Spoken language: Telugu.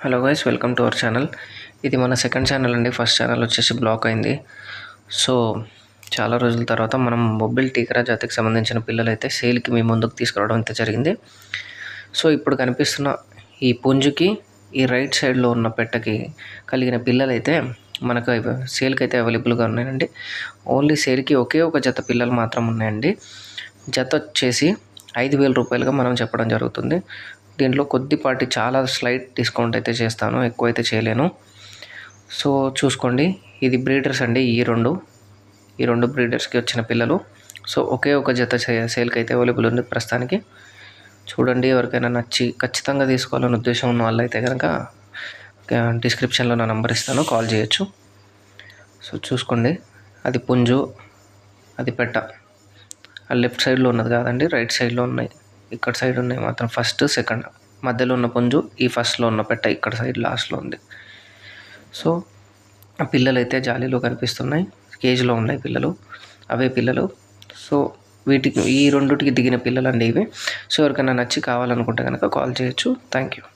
Hello guys welcome to our channel ఇది మన సెకండ్ ఛానల్ అండి. ఫస్ట్ ఛానల్ వచ్చేసి బ్లాక్ అయింది. సో చాలా రోజుల తర్వాత మనం మొబైల్ టీకరా జాతికి సంబంధించిన పిల్లలైతే సేల్కి మీ ముందుకు తీసుకురావడం అయితే జరిగింది. సో ఇప్పుడు కనిపిస్తున్న ఈ పుంజుకి ఈ రైట్ సైడ్లో ఉన్న పెట్టకి కలిగిన పిల్లలు అయితే మనకు సేల్కి అయితే అవైలబుల్గా ఉన్నాయండి. ఓన్లీ సేల్కి ఒకే ఒక జత పిల్లలు మాత్రం ఉన్నాయండి. జత వచ్చేసి ఐదు వేల రూపాయలుగా మనం చెప్పడం జరుగుతుంది. దీంట్లో కొద్దిపాటి చాలా స్లైట్ డిస్కౌంట్ అయితే చేస్తాను. ఎక్కువ అయితే చేయలేను. సో చూసుకోండి. ఇది బ్రీడర్స్ అండి ఈ రెండు. ఈ రెండు బ్రీడర్స్కి వచ్చిన పిల్లలు. సో ఒకే ఒక జత సేల్కి అయితే అవైలబుల్ ఉంది ప్రస్తుతానికి. చూడండి ఎవరికైనా నచ్చి ఖచ్చితంగా తీసుకోవాలని ఉద్దేశం ఉన్న వాళ్ళైతే కనుక డిస్క్రిప్షన్లో నా నెంబర్ ఇస్తాను. కాల్ చేయొచ్చు. సో చూసుకోండి. అది పుంజు అది పెట్ట. లెఫ్ట్ సైడ్లో ఉన్నది కాదండి రైట్ సైడ్లో ఉన్నాయి. ఇక్కడ సైడ్ ఉన్నాయి మాత్రం ఫస్ట్ సెకండ్. మధ్యలో ఉన్న పుంజు ఈ ఫస్ట్లో ఉన్న పెట్ట ఇక్కడ సైడ్ లాస్ట్లో ఉంది. సో ఆ పిల్లలు అయితే జాలీలో కనిపిస్తున్నాయి. కేజీలో ఉన్నాయి పిల్లలు అవే పిల్లలు. సో వీటికి ఈ రెండుటికి దిగిన పిల్లలు అండి ఇవి. సో ఎవరికైనా నచ్చి కావాలనుకుంటే కనుక కాల్ చేయొచ్చు. Thank you.